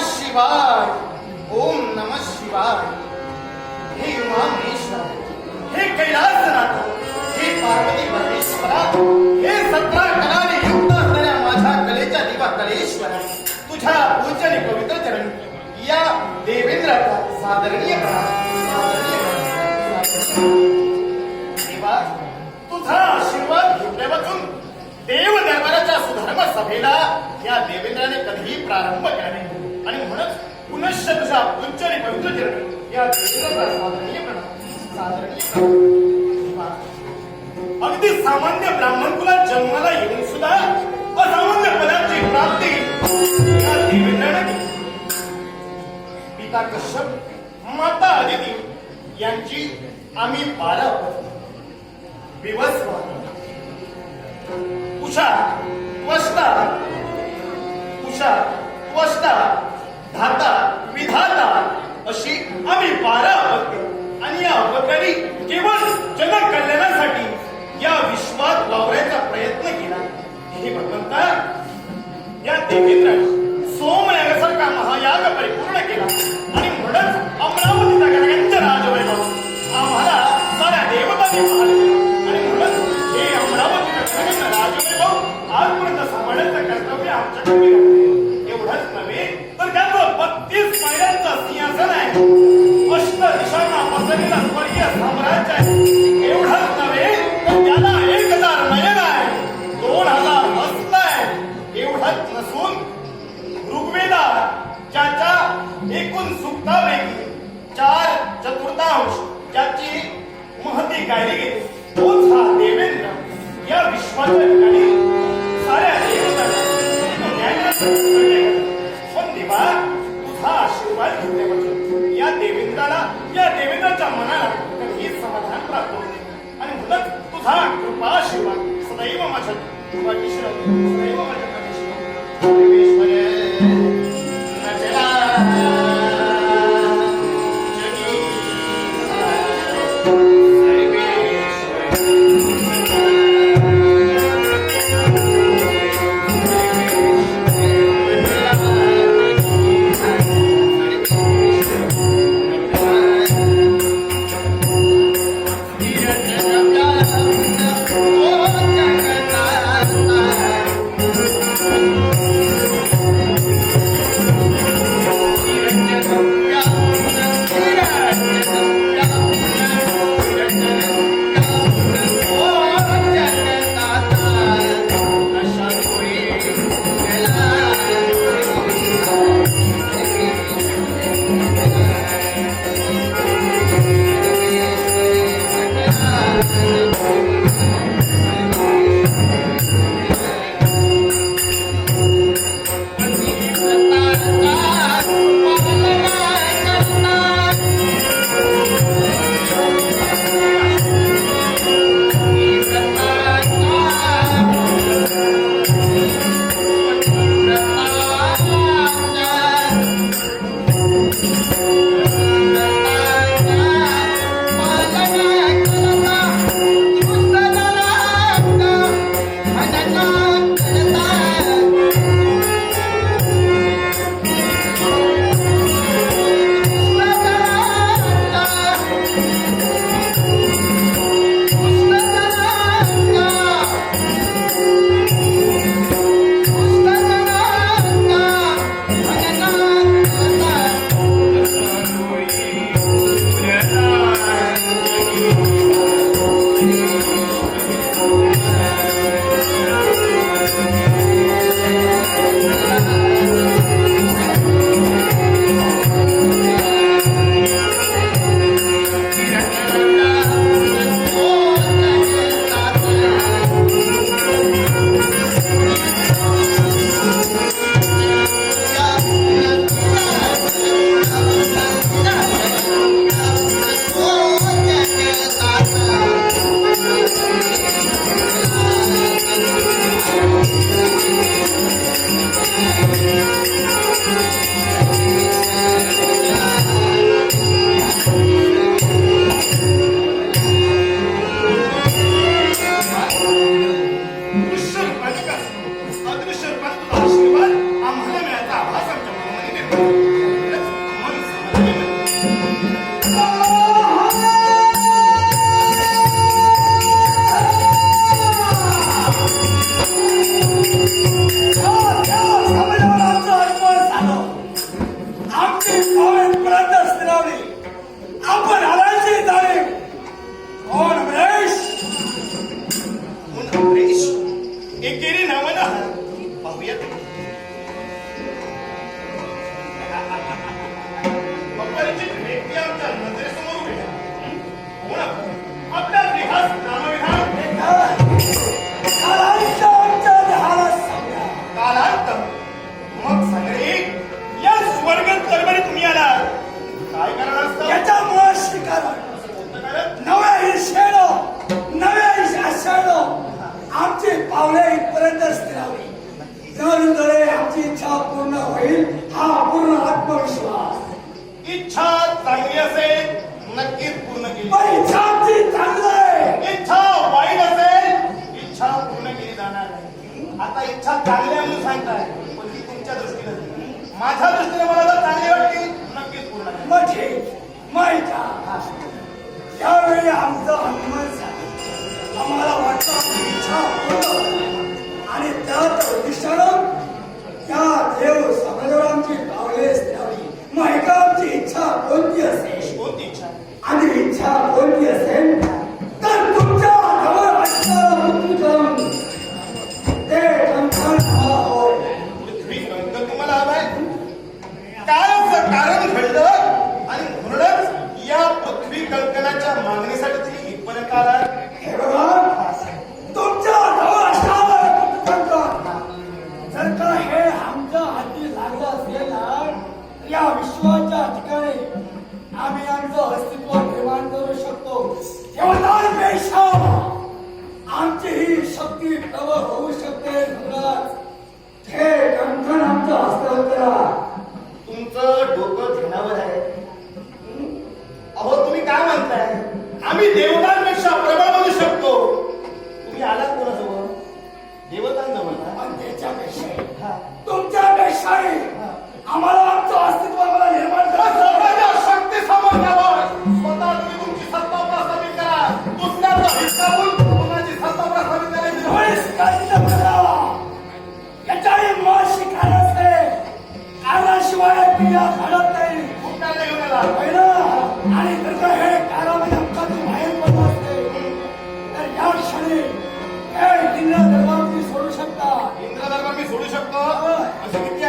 शिवाय. ओम नम शिवाय. हे उमामेश्वर हे कैलासनाथ. हे पार्वती परमेश्वरा. हे सतरा कलाने युक्त असणाऱ्या माझ्या कलेच्या दिवा कलेश्वर तुझ्या पूजने पवित्र चरण. या देवेंद्राचा सादरणीय सादरणीय देवा तुझा आशीर्वाद घेतल्यापासून देव दरबाराच्या सुधर्म सभेला या देवेंद्राने कधीही प्रारंभ केला नाही. आणि म्हणूनच पुनश्च तुझा उच्च आणि पवित्र या देवेंद्राचा प्रणाम अगदी सामान्य ब्राह्मण कुला जन्माला येऊन सुद्धा असामान्य पदाची प्राप्ती या देवेंद्राने पिता कश्यप माता अदिती यांची आम्ही बारा विवस्वान उषा त्वष्टा उषा त्वष्टा धाता विधाता. अशी आम्ही बारा अपत्य आणि या अपत्याने केवळ जनकल्याणासाठी या विश्वात वावरायचा प्रयत्न केला. हे भगवंता या देवेंद्राने सोमयागासारखा महायाग परिपूर्ण केला. आणि म्हणूनच अमरावतीचा गणगंज राजवैभव आम्हाला साऱ्या देवतांनी आहे. एवढंच नव्हे तर त्याचं बत्तीस सिंहासन आहे अष्ट दिशांना स्वर्गीय साम्राज्य आहे एवढंच नव्हे तर त्याला एक हजार नयन आहे दोन हजार हस्त आहे एवढंच नसून ऋग्वेदात ज्याच्या एकूण सुक्तापैकी चार चतुर्थांश ज्याची महती गायली गेली म्हणूनच तुझा कृपा आशीर्वाद सदैव माझ्या पाठीशी राहू. सदैव माझ्या पाठीशी Oh! इच्छा वाईट असेल. इच्छा पूर्ण केली जाणार नाही. आता इच्छा चांगली आहे म्हणून सांगताय. पण ती तुमच्या दृष्टीने माझ्या दृष्टीने मला जर चांगली वाटली नक्कीच पूर्ण म्हणजे माहिती त्यावेळी आमचं हनुमान झालं. आम्हाला वाटतं इच्छा पूर्ण आणि त्याच दिशेनं त्या तुमचं डोकं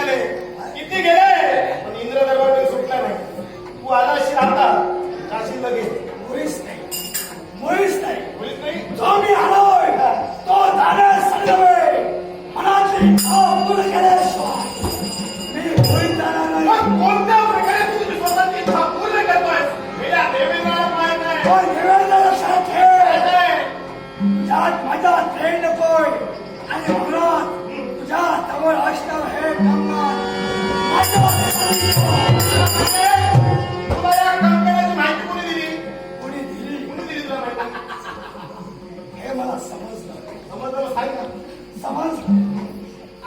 Amen.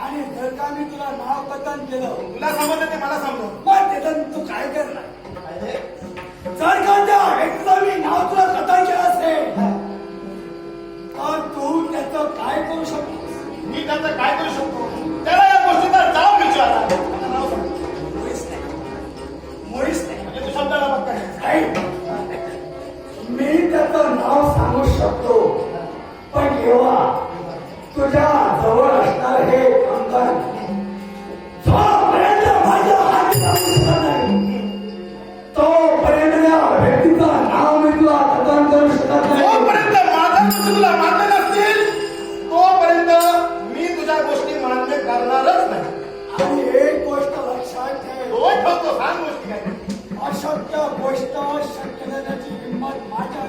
आणि जर का मी तुला नाव कथन केलं. तुला समजलं ते मला समजलं. पण तू काय करणार? जर का त्या मी नाव तुला कथन केलं असेल तर तू काय करू शकतो मी काय करू शकतो? त्याला या गोष्टीचा नाही. म्हणजे मी त्याचं नाव सांगू शकतो. पण केव्हा तुमच्या जवळ असणार हे अंतर जोपर्यंत माझ्या हाती नाही तोपर्यंत त्या व्यक्तीचं नाव मी तुला प्रदान करू शकत नाही. जोपर्यंत माझा तुला मान्य नसतील तोपर्यंत मी तुझ्या गोष्टी मान्य करणारच नाही. आणि एक गोष्ट लक्षात ठेव. होय ठेवतो सांग गोष्टी. काय अशक्य गोष्ट शक्य करण्याची हिंमत माझ्या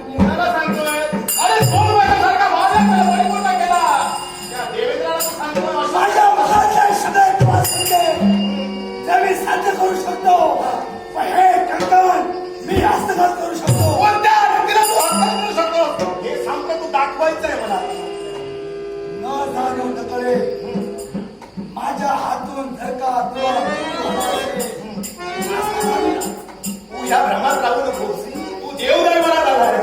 नकळे माझ्या हातून धका तू या भ्रमात लागू नकोस तू देव नाही मला लागणार.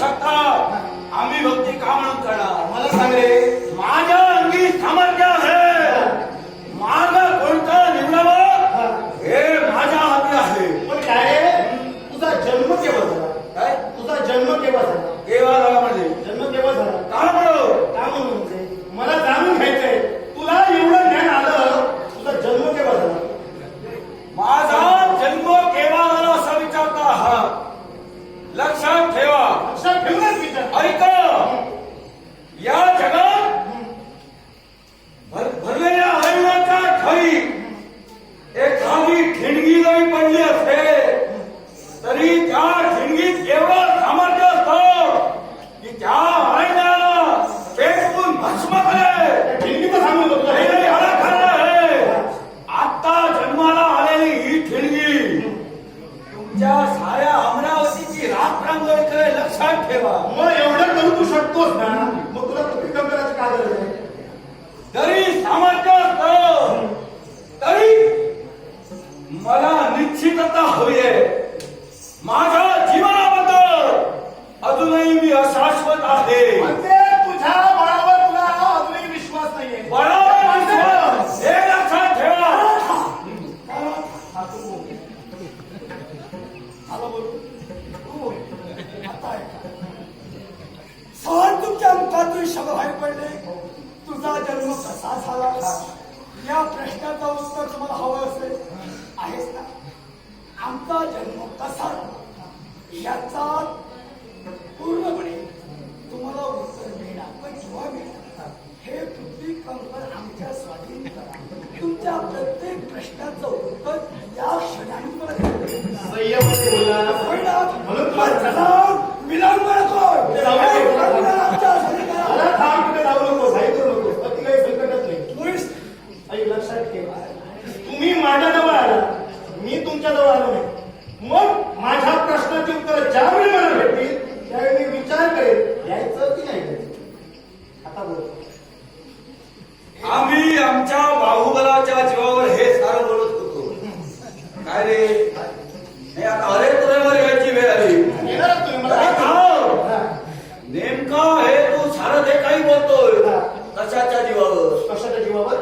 लक्षात आम्ही भक्ती का म्हणून करणार? मला सांगले माझ्या अंगी सामर्थ्य या प्रश्नाचं उत्तर तुम्हाला हवं असेल आहेच ना. आमचा जन्म कसा याचा पूर्णपणे तुम्हाला उत्तर मिळणार पण जेव्हा मिळणार हे पृथ्वी कंपन आमच्या स्वाधीन तुमच्या प्रत्येक प्रश्नाचं उत्तर या क्षणांवर आलो नाही. मग माझ्या प्रश्नाची उत्तर ज्यावेळी मला भेटतील त्यावेळी मी विचार करेल यायचं की नाही? आता बोल. आम्ही आमच्या बाहुबलाच्या जीवावर हे सारं बोलत होतो. काय रे? आता अरे तुला यायची वेळ आली. नेमका हे तू सारं ते काही बोलतोय कशाच्या जीवावर? कशाच्या जीवावर?